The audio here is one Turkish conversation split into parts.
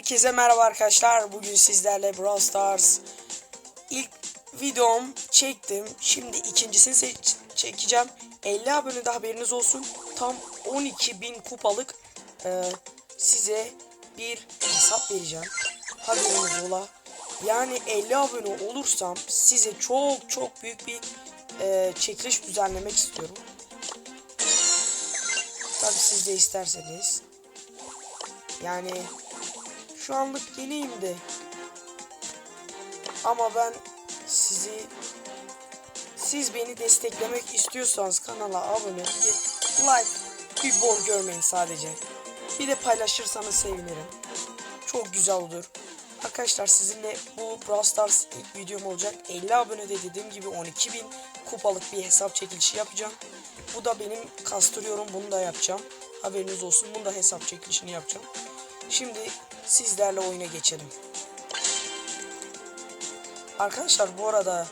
Herkese merhaba arkadaşlar. Bugün sizlerle Brawl Stars ilk videom çektim. Şimdi ikincisini çekeceğim. 50 abone de haberiniz olsun. Tam 12.000 kupalık e, size bir hesap vereceğim. Haberiniz ola. Yani 50 abone olursam size çok çok büyük bir e, çekiliş düzenlemek istiyorum. Tabi siz de isterseniz. Yani şu anlık yeniyim de. Ama ben sizi siz beni desteklemek istiyorsanız kanala abone bir like bir bol görmeyin sadece. Bir de paylaşırsanız sevinirim. Çok güzel olur. Arkadaşlar sizinle bu Brawl Stars ilk videom olacak. 50 abonede dediğim gibi 12.000 kupalık bir hesap çekilişi yapacağım. Bu da benim kastırıyorum bunu da yapacağım. Haberiniz olsun bunu da hesap çekilişini yapacağım. Şimdi sizlerle oyuna geçelim. Arkadaşlar bu arada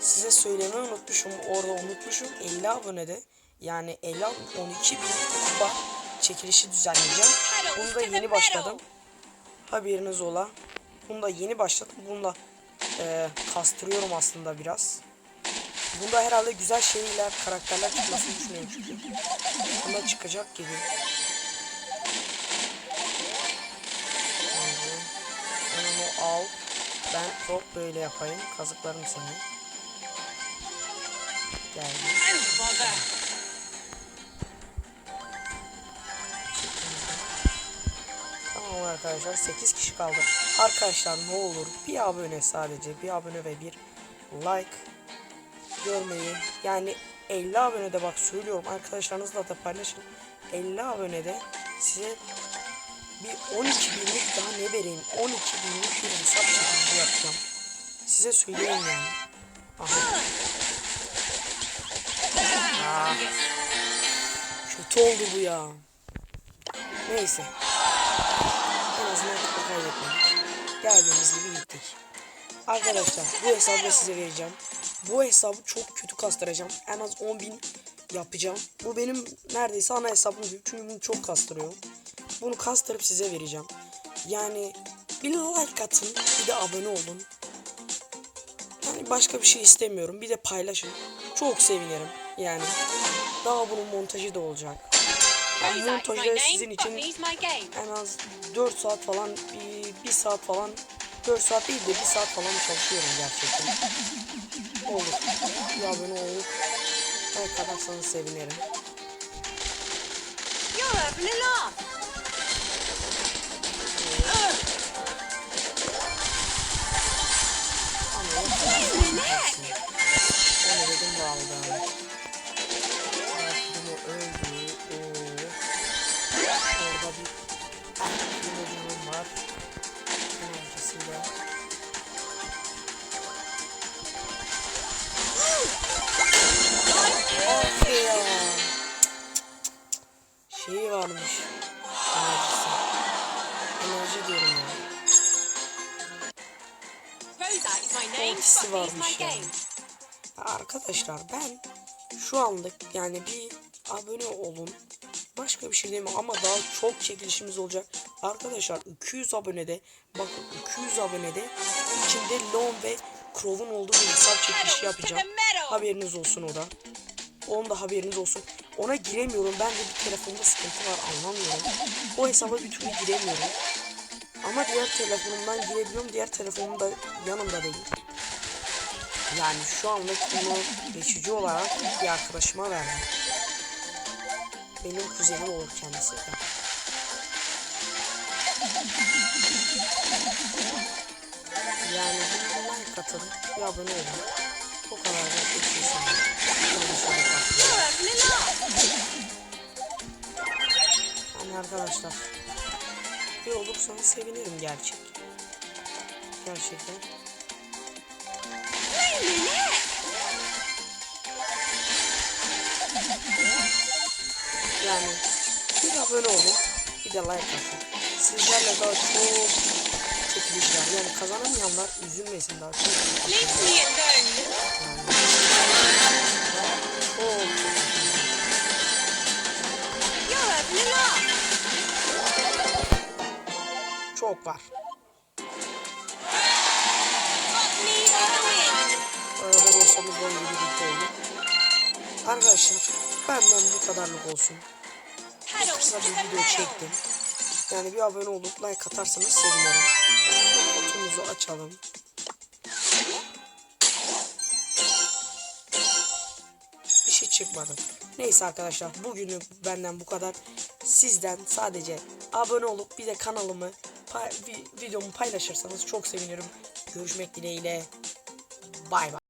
size söylemeyi unutmuşum. Orada unutmuşum. 50 abonede yani 50 ab- 12 bin kupa çekilişi düzenleyeceğim. Bunu da yeni başladım. Haberiniz ola. Bunda yeni başladım. Bunda e, kastırıyorum aslında biraz. Bunda herhalde güzel şeyler, karakterler çıkmasını düşünüyorum çünkü. Bunda çıkacak gibi. Ben çok böyle yapayım. Kazıklarım seni. Geldi. Tamam arkadaşlar 8 kişi kaldı. Arkadaşlar ne olur bir abone sadece bir abone ve bir like görmeyi yani 50 abonede bak söylüyorum arkadaşlarınızla da paylaşın 50 abonede size bir 12 binlik daha ne vereyim 12 binlik bir hesap çekilişi yapacağım size söyleyeyim yani Aha. Aa, kötü oldu bu ya neyse en azından kupa kaybetmedik. Geldiğimiz gibi gittik. Arkadaşlar bu hesabı da size vereceğim. Bu hesabı çok kötü kastıracağım. En az 10.000 yapacağım. Bu benim neredeyse ana hesabım gibi. Çünkü bunu çok kastırıyor. Bunu kastırıp size vereceğim. Yani bir like atın. Bir de abone olun. Yani başka bir şey istemiyorum. Bir de paylaşın. Çok sevinirim. Yani daha bunun montajı da olacak. Yani montajı sizin için en az 4 saat falan bir, bir saat falan 4 saat değil de 1 saat falan çalışıyorum gerçekten. Olur. Bir abone olup her kadarsanız sevinirim. You're having a laugh. Bir kılıcım var. Enerjisiyle. Of ya. Şey varmış. Enerjisi. Enerji diyorum ya. He's varmış yani. Arkadaşlar ben şu anlık yani bir abone olun. Başka bir şey demiyorum ama daha çok çekilişimiz olacak. Arkadaşlar 200 abonede bakın 200 abonede içinde Leon ve Crow'un olduğu bir hesap çekilişi yapacağım. Haberiniz olsun o da. Onun da haberiniz olsun. Ona giremiyorum. Ben de bir telefonda sıkıntı var anlamıyorum. O hesaba bir türlü giremiyorum. Ama diğer telefonumdan girebiliyorum. Diğer telefonum da yanımda değil. Yani şu anlık bunu geçici olarak bir arkadaşıma verdim. Benim kuzenim olur kendisi. Yani bir like atın, bir abone olun. O kadar da çok şey. Yani arkadaşlar bir olursanız sevinirim gerçek. Gerçekten. Wait Yani bir abone olun, bir de like atın. Sizlerle daha çok çekilişler. Yani kazanamayanlar üzülmesin daha çok. Alone. Çok var. Arada böyle bir birlikte oldu. Arkadaşlar benden bu kadarlık olsun. Pedals Kısa bir video çektim. Yani bir abone olup like atarsanız sevinirim. Kutumuzu açalım. Bir şey çıkmadı. Neyse arkadaşlar bugünü benden bu kadar. Sizden sadece abone olup bir de kanalımı vi- videomu paylaşırsanız çok sevinirim. Görüşmek dileğiyle. Bay bay.